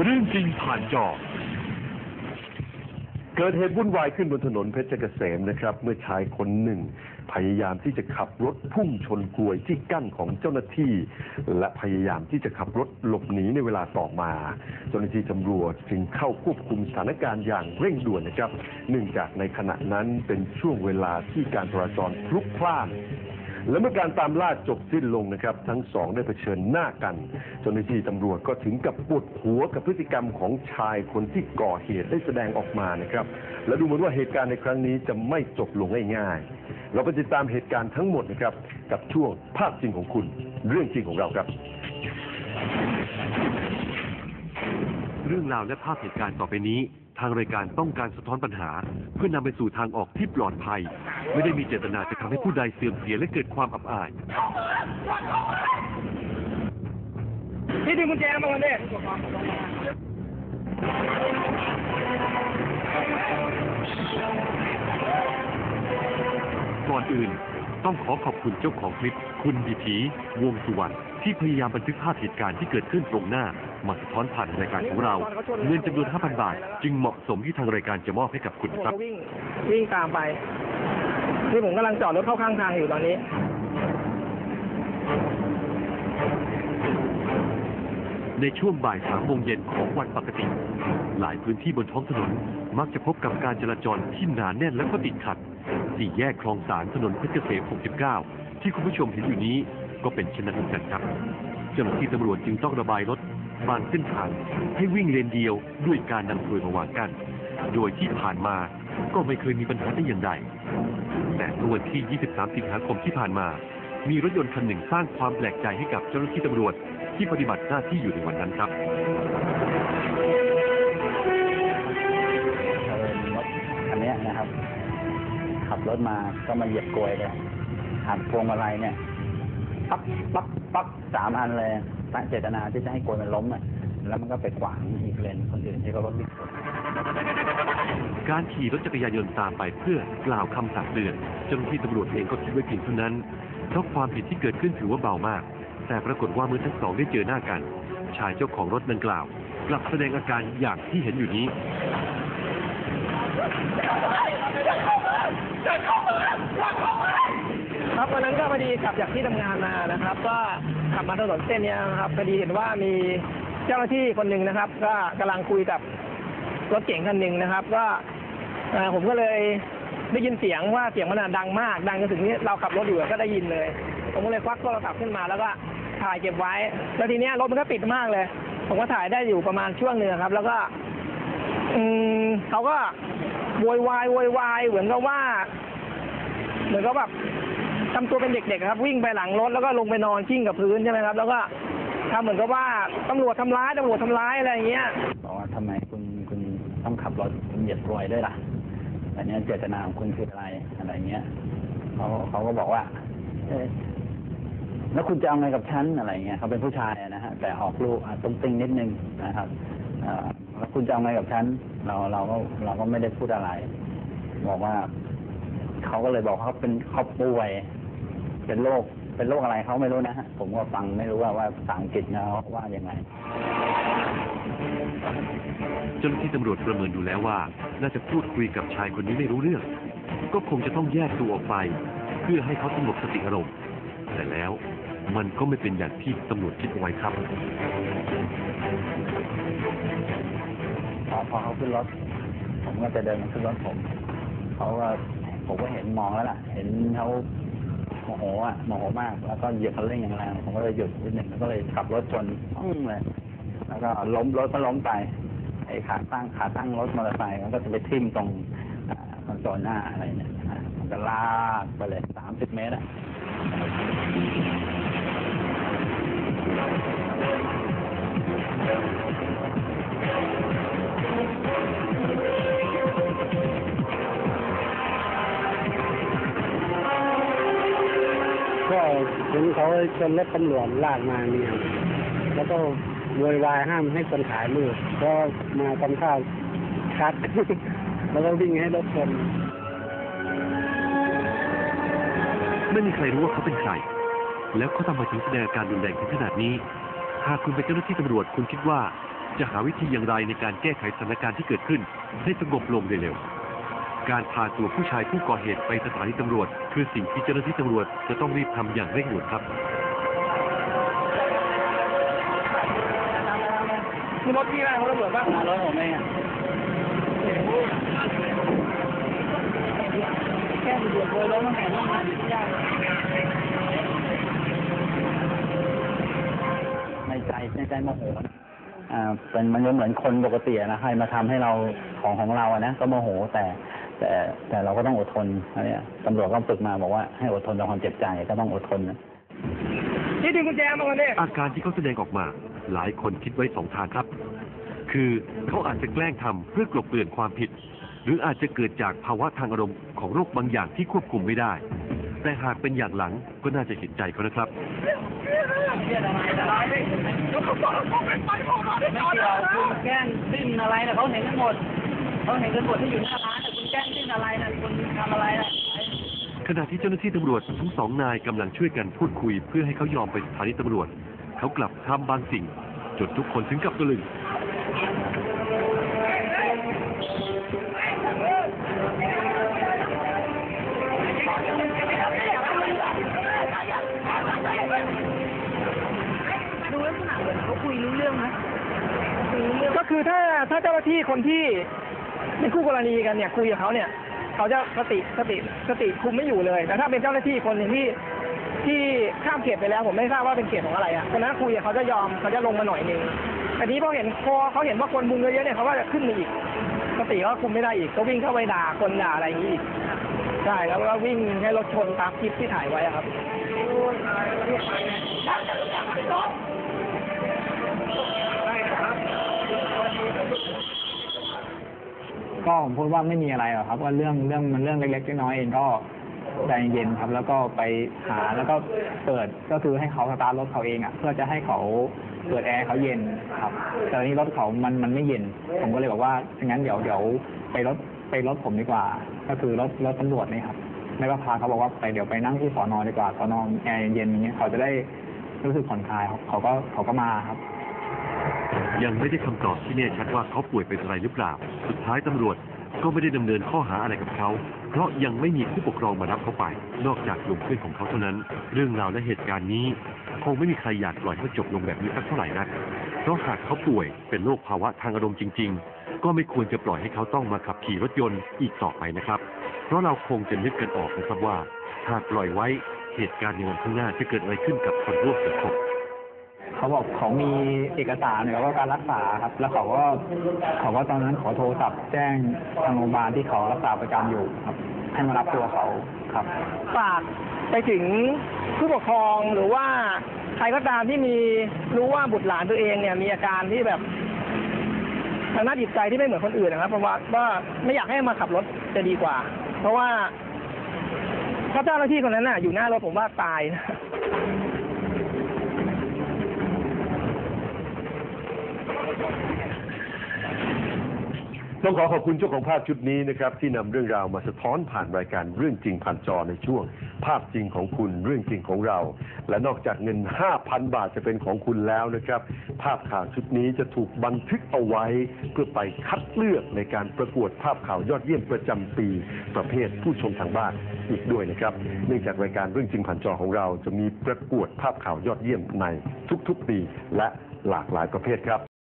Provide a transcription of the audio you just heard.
เรื่องจริงผ่านจอ เกิดเหตุวุ่นวายขึ้นบนถนนเพชรเกษมนะครับ เมื่อชายคนหนึ่ง พยายามที่จะขับรถพุ่งชนกลวยที่กั้นของเจ้าหน้าที่ และพยายามที่จะขับรถหลบหนีในเวลาต่อมา เจ้าหน้าที่ตำรวจจึงเข้าควบคุมสถานการณ์อย่างเร่งด่วนนะครับ เนื่องจากในขณะนั้นเป็นช่วงเวลาที่การจราจรพลุกพล่าน และเมื่อการตามล่าจบสิ้นลงนะครับ ทั้งสองได้เผชิญหน้ากันเจ้าหน้าที่ตำรวจก็ถึงกับปวดหัวกับพฤติกรรมของชายคนที่ก่อเหตุได้แสดงออกมานะครับ และดูเหมือนว่าเหตุการณ์ในครั้งนี้จะไม่จบลงง่ายๆ เราไปติดตามเหตุการณ์ทั้งหมดนะครับ กับช่วงภาพจริงของคุณ เรื่องจริงของเราครับ เรื่องราวและภาพเหตุการณ์ต่อไปนี้างรายการต้องการสะท้อนปัญหา เพื่อนำไปสู่ทางออกที่ปลอดภัย ไม่ได้มีเจตนาจะทำให้ผู้ใดเสื่อมเสียและเกิดความอับอายพี่ดึงกุญแจมาก่อนดิก่อนอื่น ต้องขอขอบคุณเจ้าของคลิป คุณดีผีวงสุวรรณที่พยายามบันทึกภาพเหตุการณ์ที่เกิดขึ้นตรงหน้า มาสะท้อนผ่านรายการของเรา เงินจำนวน 5,000 บาท จึงเหมาะสมที่ทางรายการจะมอบให้กับคุณผมครัก็บวิ่งวิ่งตามไปนี่ผมกำลังจอดรถเข้าข้างทางอยู่ตอนนี้ ในช่วงบ่ายสามโมงเย็นของวันปกติ หลายพื้นที่บนท้องถนน มักจะพบกับการจราจรที่หนาแน่นและก็ติดขัด สี่แยกคลองสารถนนเพชรเกษม 69 ที่คุณผู้ชมเห็นอยู่นี้ก็เป็นเช่นนั้นเหมือนกันครับ เจ้าหน้าที่ตำรวจจึงต้องระบายรถบางเส้นทางให้วิ่งเลนเดียวด้วยการนำกลวยมาวางกันโดยที่ผ่านมาก็ไม่เคยมีปัญหาได้อย่างใดแต่เมื่อวันที่ 23 สิงหาคมที่ผ่านมา มีรถยนต์คันหนึ่งสร้างความแปลกใจให้กับเจ้าหน้าที่ตำรวจที่ปฏิบัติหน้าที่อยู่ในวันนั้นครับออรถคันนี้นะครับ ขับรถมาก็มาเหยียบกลวยเลยหักพวงมาลัยเนี่ย ปั๊บปั๊บปั๊บสามอันเลยตั้งเจตนาที่จะให้กลวยมันล้มอะแล้วมันก็ไปขวางอีกเลนคนอื่นที่เขารถวิ่งสวนการขี่รถจักรยานยนต์ตามไปเพื่อกล่าวคำตักเตือนเจ้าหน้าที่ตำรวจเองก็คิดไว้เพียงเท่านั้นเพราะความผิดที่เกิดขึ้นถือว่าเบามาก แต่ปรากฏว่าเมื่อทั้งสองได้เจอหน้ากัน ชายเจ้าของรถดังกล่าว กลับแสดงอาการอย่างที่เห็นอยู่นี้ ครับวันนั้นก็พอดีกลับจากที่ทำงานมานะครับ ก็ขับมาถนนเส้นนี้นะครับพอดีเห็นว่ามีเจ้าหน้าที่คนหนึ่งนะครับ ก็กำลังคุยกับรถเก๋งคันหนึ่งนะครับ ก็ผมก็เลยได้ยินเสียงว่าเสียงมันนะดังมากดังจนถึงนี้เราขับรถอยู่ก็ได้ยินเลย ผมก็เลยควักโทรศัพท์ขึ้นมาแล้วก็ถ่ายเก็บไว้ แล้วทีเนี้ยรถมันก็ติดมากเลย ผมก็ถ่ายได้อยู่ประมาณช่วงหนึ่งครับ แล้วก็ อืมเขาก็โวยวายโวยวายเหมือนกับว่า เหมือนกับแบบ ทำตัวเป็นเด็กๆครับ วิ่งไปหลังรถแล้วก็ลงไปนอนกิ้งกับพื้นใช่ไหมครับ แล้วก็ทำเหมือนกับว่าตำรวจทำร้ายตำรวจทำร้ายอะไรอย่างเงี้ยบอกว่าทำไมคุณคุณต้องขับรถคุณเหยียบกลวยด้วยล่ะอันนี้เจตนาของคุณคืออะไรอะไรเงี้ยเขาเขาก็บอกว่าแล้วคุณจะเอาไงกับฉันอะไรเงี้ยเขาเป็นผู้ชายนะฮะแต่ออกลูกอะตุ้งติ้งนิดนึงนะครับแล้วคุณจะเอาไงกับฉันเราเราก็เราก็ไม่ได้พูดอะไร บอกว่าเขาก็เลยบอกเขาเป็นเขาป่วย เป็นโรคเป็นโรคอะไรเขาไม่รู้นะฮะผมก็ฟังไม่รู้ว่าว่าภาษาอังกฤษนะเขาว่ายังไงเจ้าหน้าที่ตำรวจประเมินดูแล้วว่า น่าจะพูดคุยกับชายคนนี้ไม่รู้เรื่อง ก็คงจะต้องแยกตัวออกไป เพื่อให้เขาสงบสติอารมณ์แต่แล้วมันก็ไม่เป็นอย่างที่ตำรวจคิดเอาไว้ครับพอพอเขาขึ้นรถผมก็จะเดินมาขึ้นรถผมเขาก็ผมก็เห็นมองแล้วล่ะ เห็นเขา โมโหอะโมโหมากแล้วก็เหยียบคันเร่งอย่างแรงผมก็เลยหยุดนิดหนึ่งแล้วก็เลยขับรถชนปั้งเลยแล้วก็ล้มรถก็ล้มไปไอ้ขาตั้งขาตั้งรถมอเตอร์ไซค์มันก็จะไปทิ่มตรงคอนโซลหน้าอะไรเนี่ยมันก็ลากไปเลยสามสิบเมตรอะ ถึงเขาจนรถตำรวจลากมาเนี่ยแล้วก็โวยวายห้ามให้คนถ่ายรูปก็มาทำข้าวคัด แล้วก็วิ่งให้รถชนไม่มีใครรู้ว่าเขาเป็นใคร แล้วเขาทำไมถึงแสดงอาการรุนแรงถึงขนาดนี้ หากคุณเป็นเจ้าหน้าที่ตำรวจคุณคิดว่าจะหาวิธีอย่างไรในการแก้ไขสถานการณ์ที่เกิดขึ้นให้สงบลงโดยเร็ว การพาตัวผู้ชายผู้ก่อเหตุไปสถานีตำรวจ คือสิ่งที่เจ้าหน้าที่ตำรวจจะต้องรีบทำอย่างเร่งด่วนครับมีรถพี่บ้างรถตำรวจบ้างรถผมเองอะแค่ตำรวจโดยรถตั้งแต่ต้องมาอยู่ที่ยากในใจในใจโมโหอ่าเป็นมันก็เหมือนคนปกตินะใครมาทำให้เราของของเราอะนะก็โมโหแต่ แต่แต่เราก็ต้องอดทนอันเนี้ยตำรวจก็ฝึกมาบอกว่าให้อดทนต่อความเจ็บใจก็ต้องอดทนนะนี่ดึงกุญแจมาก่อนดิอาการที่เขาแสดงออกมา หลายคนคิดไว้สองทางครับ คือเขาอาจจะแกล้งทำเพื่อกลบเกลื่อนความผิด หรืออาจจะเกิดจากภาวะทางอารมณ์ของโรคบางอย่างที่ควบคุมไม่ได้ แต่หากเป็นอย่างหลังก็น่าจะเห็นใจเขานะครับไม่เกี่ยวคุณแกล้งดิ้นอะไรนะเขาเห็นกันหมดเขาเห็นกันหมดที่อยู่หน้าร้าน แต่คุณแกล้งดิ้นอะไรนะคุณทำอะไรนะขณะที่เจ้าหน้าที่ตำรวจทั้งสองนายกำลังช่วยกันพูดคุยเพื่อให้เขายอมไปสถานีตำรวจ เขากลับทำบางสิ่งจนทุกคนถึงกับตะลึงดูลักษณะเหมือนเขาคุยรู้เรื่องไหมก็คือถ้าถ้าเจ้าหน้าที่คนที่ เป็นคู่กรณีกันเนี่ยคุยกับเขาเนี่ยเขาจะสติสติสติคุมไม่อยู่เลย แต่ถ้าเป็นเจ้าหน้าที่คนหนึ่งที่ที่ข้ามเขตไปแล้วผมไม่ทราบว่าเป็นเขตของอะไรอะคนนั้นคุยกับเขาจะยอมเขาจะลงมาหน่อยนึงแต่นี้พอเห็นพอเขาเห็นว่าคนมุงเยอะๆเนี่ยเขาก็จะขึ้นมาอีกสติก็คุมไม่ได้อีก ก็วิ่งเข้าไปด่าคนด่าอะไรอย่างนี้อีกใช่แล้วก็วิ่งให้รถชนตามคลิปที่ถ่ายไว้ครับ ก็ผมพูดว่าไม่มีอะไรหรอกครับว่าเรื่องเรื่องมันเรื่องเล็กๆน้อยๆเองก็ใจเย็นครับ แล้วก็ไปหาแล้วก็เปิดก็คือให้เขาสตาร์ทรถเขาเองอะเพื่อจะให้เขาเปิดแอร์เขาเย็นครับ แต่ทีนี้รถเขามันมันไม่เย็น ผมก็เลยบอกว่างั้นเดี๋ยวเดี๋ยวไปรถไปรถผมดีกว่า ก็คือรถรถตำรวจนี่ครับแล้วก็พาเขาบอกว่าไปเดี๋ยวไปนั่งที่สอนอดีกว่าสอนอแอร์เย็นๆอย่างเงี้ยเขาจะได้รู้สึกผ่อนคลายเขาก็เขาก็มาครับ ยังไม่ได้คำตอบที่แน่ชัดว่าเขาป่วยเป็นอะไรหรือเปล่า สุดท้ายตำรวจก็ไม่ได้ดำเนินข้อหาอะไรกับเขา เพราะยังไม่มีผู้ปกครองมารับเขาไป นอกจากกลุ่มเพื่อนของเขาเท่านั้น เรื่องราวและเหตุการณ์นี้ คงไม่มีใครอยากปล่อยให้จบลงแบบนี้สักเท่าไหร่นักเพราะหากเขาป่วยเป็นโรคภาวะทางอารมณ์จริง ๆ ก็ไม่ควรจะปล่อยให้เขาต้องมาขับขี่รถยนต์อีกต่อไปนะครับ เพราะเราคงจะนึกกันออกนะครับว่าหากปล่อยไว้เหตุการณ์ในวันข้างหน้าจะเกิดอะไรขึ้นกับคนร่วมสังคม เขาบอกเขามีเอกสารเกี่ยวกับการรักษาครับ แล้วเขาก็เขาก็ตอนนั้นขอโทรศัพท์แจ้งทางโรงพยาบาลที่เขารักษาประจำอยู่ครับ ให้มารับตัวเขาครับ ฝากไปถึงผู้ปกครองหรือว่าใครก็ตามที่มีรู้ว่าบุตรหลานตัวเองเนี่ยมีอาการที่แบบทางด้านจิตใจที่ไม่เหมือนคนอื่นนะครับเพราะว่าว่าไม่อยากให้มาขับรถจะดีกว่า เพราะว่าถ้าเจ้าหน้าที่คนนั้นน่ะอยู่หน้ารถผมว่าตายนะ ต้องขอขอบคุณเจ้าของภาพชุดนี้นะครับ ที่นำเรื่องราวมาสะท้อนผ่านรายการเรื่องจริงผ่านจอในช่วง ภาพจริงของคุณเรื่องจริงของเรา และนอกจากเงิน 5,000 บาทจะเป็นของคุณแล้วนะครับ ภาพข่าวชุดนี้จะถูกบันทึกเอาไว้ เพื่อไปคัดเลือกในการประกวดภาพข่าวยอดเยี่ยมประจำปี ประเภทผู้ชมทางบ้านอีกด้วยนะครับ เนื่องจากรายการเรื่องจริงผ่านจอของเรา จะมีประกวดภาพข่าวยอดเยี่ยมในทุกๆปีและหลากหลายประเภทครับ